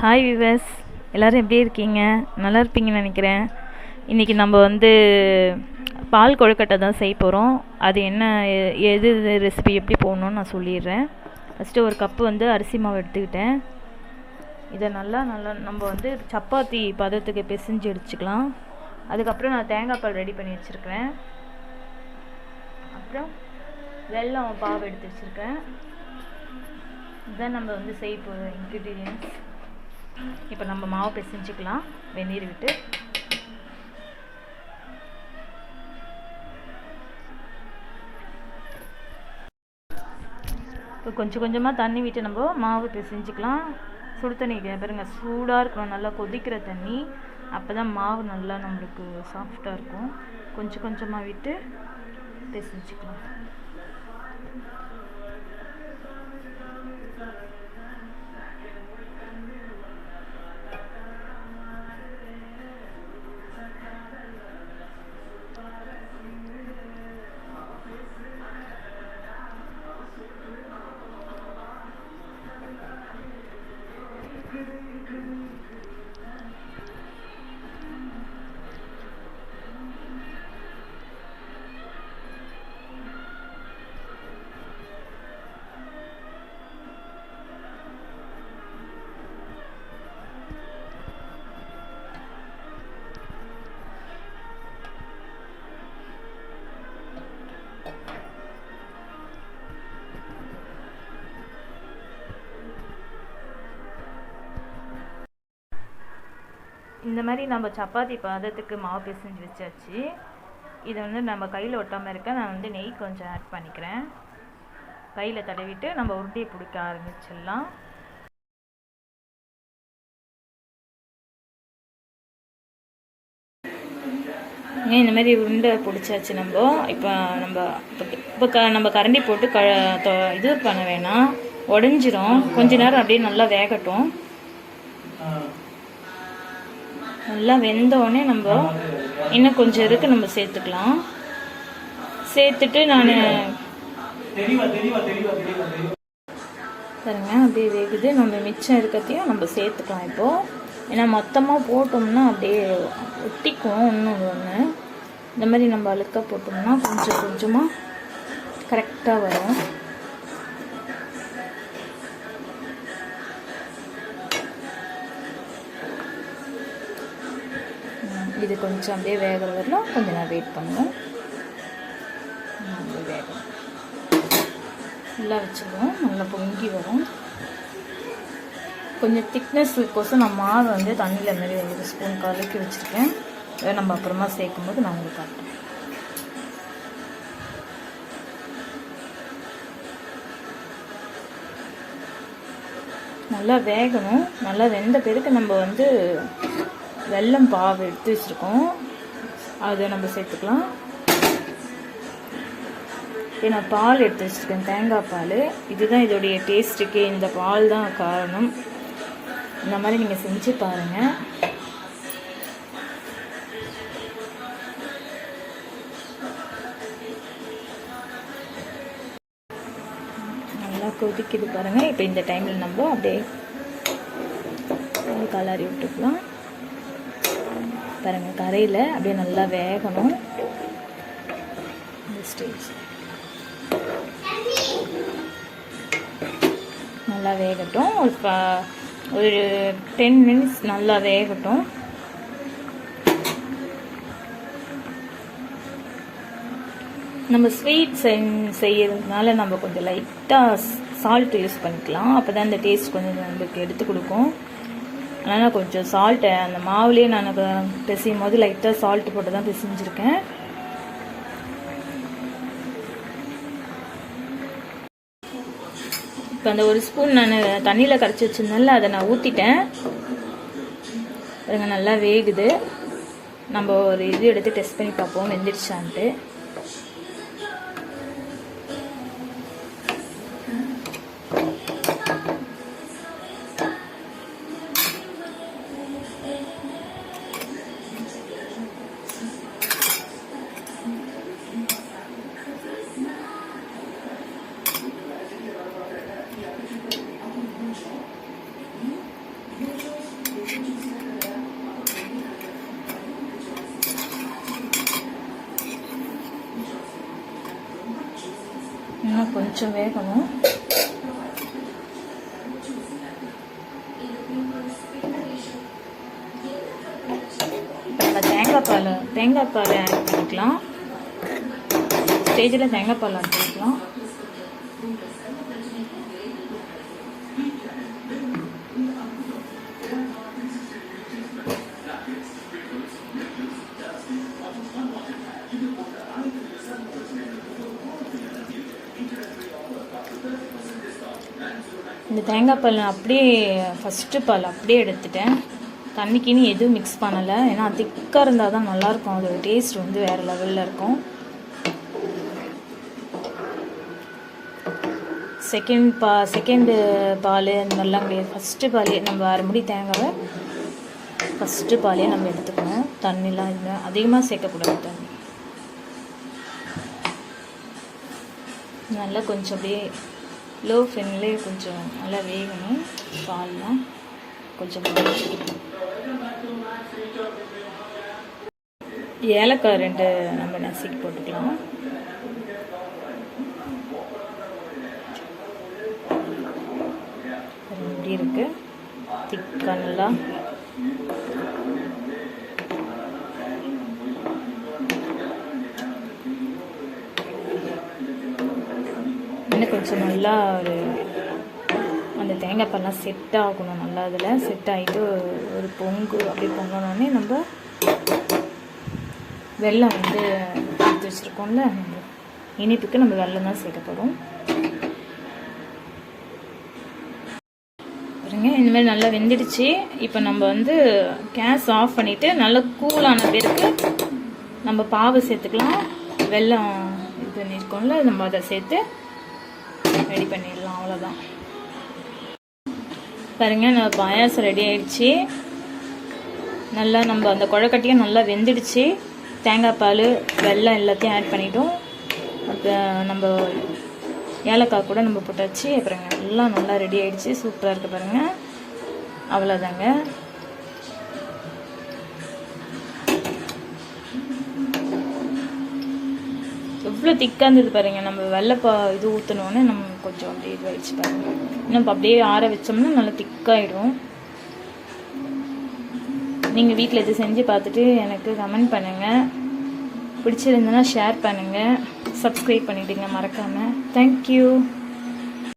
Hi விவஸ் எல்லோரும் எப்படி இருக்கீங்க? நல்லா இருப்பீங்கன்னு நினைக்கிறேன். இன்றைக்கி நம்ம வந்து பால் கொழுக்கட்டை தான் செய்ய போகிறோம் அது என்ன எ- எது ரெசிபி எப்படி போடணும்னு நான் சொல்லிடுறேன். ஃபஸ்ட்டு ஒரு கப்பு வந்து அரிசி மாவு எடுத்துக்கிட்டேன். இதை நல்லா நல்லா நம்ம வந்து சப்பாத்தி பதத்துக்கு பிசைஞ்சு எடுத்துக்கலாம். அதுக்கப்புறம் நான் தேங்காய் பால் ரெடி பண்ணி வச்சுருக்கிறேன். அப்புறம் வெல்லம் பாவு எடுத்து வச்சுருக்கேன் இதுதான் நம்ம வந்து செய்ய போகிற இன்க்ரீடியன்ஸ் இப்போ நம்ம மாவு பிசைஞ்சிக்கலாம். வெந்நீர் விட்டு. இப்போ கொஞ்சம் கொஞ்சமாக தண்ணி விட்டு நம்ம மாவு பிசைஞ்சிக்கலாம். சுடு தண்ணி பாருங்கள் சூடாக இருக்கணும். நல்லா கொதிக்கிற தண்ணி. அப்போ தான் மாவு நல்லா நம்மளுக்கு சாஃப்டாக இருக்கும். கொஞ்சம் கொஞ்சமாக விட்டு பிசைஞ்சிக்கலாம். இந்த மாதிரி நம்ம சப்பாத்தி பதத்துக்கு மாவு பிசைஞ்சு வச்சாச்சு. இதை வந்து நம்ம கையில் ஒட்டாமல் இருக்க நான் வந்து நெய் கொஞ்சம் ஆட் பண்ணிக்கிறேன். கையில் தடவிட்டு நம்ம உருண்டையை பிடிக்க ஆரம்பிச்சிடலாம். இந்த மாதிரி உருண்டை பிடிச்சாச்சு நம்ம? இப்போ நம்ம இப்போ இப்போ க நம்ம கரண்டி போட்டு க இது பண்ண வேணாம். உடஞ்சிரும். கொஞ்ச நேரம் அப்படியே நல்லா வேகட்டும். நல்லா வெந்த உடனே நம்ம இன்னும் கொஞ்சம் இருக்கு நம்ம சேர்த்துக்கலாம். சேர்த்துட்டு நான் பாருங்க அப்படியே வேகுது. நம்ம மிச்சம் இருக்கிறதையும் நம்ம சேர்த்துக்கலாம் இப்போது ஏன்னா மொத்தமாக போட்டோம்னா அப்படியே ஒட்டிக்கும் ஒன்று ஒன்று இந்த மாதிரி நம்ம அழுக்க போட்டோம்னா கொஞ்சம் கொஞ்சமாக கரெக்டாக வரும். இது கொஞ்சம் அப்படியே வேக வரலாம். கொஞ்சம் நேரம் வெயிட் பண்ணுவோம் ம், வேகும். நல்லா வச்சுருவோம். நல்லா பொங்கி வரும். கொஞ்சம் திக்னஸ் கோசம் நான் மாவு வந்து தண்ணியில் மாதிரி ஒரு ஸ்பூன் கலக்கி வச்சுருக்கேன். அதை நம்ம அப்புறமா சேர்க்கும் போது நான் உங்களுக்கு காட்டுறேன். நல்லா வேகணும். நல்லா வெந்த பிறகு நம்ம வந்து வெல்லம் பாவு எடுத்து வச்சுருக்கோம். அதை நம்ம சேர்த்துக்கலாம். இப்போ நான் பால் எடுத்து வச்சுருக்கேன் தேங்காய் பால். இதுதான் இதோடைய டேஸ்ட்டுக்கு இந்த பால் தான் காரணம். இந்த மாதிரி நீங்கள் செஞ்சு பாருங்கள் நல்லா கொதிக்குது பாருங்கள் இப்போ இந்த டைமில் நம்ம அப்படியே அப்படியே கலரி விட்டுக்கலாம். பாருங்கள் கரையில் அப்படியே நல்லா வேகணும். இந்த ஸ்டேஜ் நல்லா வேகட்டும். ஒரு ஒரு டென் மினிட்ஸ் நல்லா வேகட்டும். நம்ம ஸ்வீட் செய்யறதுனால நம்ம கொஞ்சம் லைட்டாக சால்ட் யூஸ் பண்ணிக்கலாம். அப்போ தான் அந்த டேஸ்ட் கொஞ்சம் நம்மளுக்கு எடுத்து கொடுக்கும். அதனால் கொஞ்சம் சால்ட்டை அந்த மாவுலேயே நான் பிசையும் போது லைட்டாக சால்ட் போட்டு தான் பிசைஞ்சிருக்கேன். இப்போ அந்த ஒரு ஸ்பூன் நான் தண்ணியில் கரைச்சி வச்சிருந்தேன்ல அதை நான் ஊற்றிட்டேன் பாருங்க நல்லா வேகுது. நம்ம ஒரு இது எடுத்து டெஸ்ட் பண்ணி பார்ப்போம் வெந்துடுச்சான்ட்டு. கொஞ்சம் வேகணும். இப்போ நம்ம தேங்காய் பால் தேங்காய் பால் ஆட் பண்ணிக்கலாம். ஸ்டேஜில் தேங்காய் பால் ஆட் பண்ணிக்கலாம். இந்த தேங்காய் பால் நான் அப்படியே ஃபஸ்ட்டு பால் அப்படியே எடுத்துட்டேன். தண்ணிக்குன்னு எதுவும் மிக்ஸ் பண்ணலை. ஏன்னா திக்காக இருந்தால் தான் நல்லாயிருக்கும். அதோட டேஸ்ட் வந்து வேறு லெவலில் இருக்கும். செகண்ட் பா செகண்டு பால் அந்த மாதிரிலாம் கிடையாது ஃபஸ்ட்டு பாலே நம்ம அரை முடி தேங்காவை ஃபஸ்ட்டு பாலே நம்ம எடுத்துக்கணும். தண்ணிலாம் இல்லை. அதிகமாக சேர்க்கக்கூடாது தண்ணி. நல்லா கொஞ்சம் அப்படியே லோ ஃப்ளேம்லேயே கொஞ்சம் நல்லா வேகணும். பால்லாம் கொஞ்சம் ஏலக்காய் ரெண்டு நம்ம நசுக்கி போட்டுக்கலாம். இப்படி இருக்குது திக்காக நல்லா? கொஞ்சம் நல்லா ஒரு அந்த தேங்காய் பால்லாம் செட் ஆகணும். நல்லா அதில் செட் ஆகிட்டு ஒரு பொங்கு அப்படி பொங்கினோடனே நம்ம வெள்ளம் வந்து எடுத்து வச்சுருக்கோம்ல இனிப்புக்கு நம்ம வெள்ளம் தான் சேர்க்கப்படும் பாருங்க இந்த மாதிரி நல்லா வெந்துடுச்சு. இப்போ நம்ம வந்து கேஸ் ஆஃப் பண்ணிவிட்டு நல்லா கூலான பேருக்கு நம்ம பாவை சேர்த்துக்கலாம். வெல்லம் இது பண்ணியிருக்கோம்ல நம்ம அதை சேர்த்து ரெடி பண்ணிடலாம் அவ்வளோதான் பாருங்க நம்ம பாயாசம் ரெடி ஆயிடுச்சு. நல்லா நம்ம அந்த குழக்கட்டையும் நல்லா வெந்துடுச்சு. தேங்காய் பால் வெல்லம் எல்லாத்தையும் ஆட் பண்ணிட்டோம். அப்புறம் நம்ம ஏலக்காய் கூட நம்ம போட்டாச்சு. அப்புறம் எல்லாம் நல்லா ரெடி ஆகிடுச்சு சூப்பராக இருக்குது பாருங்கள் அவ்வளோதாங்க எவ்வளோ திக்காக இருந்தது பாருங்க. நம்ம வெள்ளைப்பா இது ஊற்றினோன்னே நம்ம கொஞ்சம் அப்படியே இதுவாகிடுச்சு பாருங்க. இன்னும் அப்படியே ஆற வச்சோம்னா நல்லா திக்காயிடும் நீங்கள் வீட்டில் இது செஞ்சு பார்த்துட்டு எனக்கு கமெண்ட் பண்ணுங்கள் பிடிச்சிருந்ததுன்னா ஷேர் பண்ணுங்கள் சப்ஸ்கிரைப் பண்ணிவிடுங்க மறக்காமல் தேங்க்யூ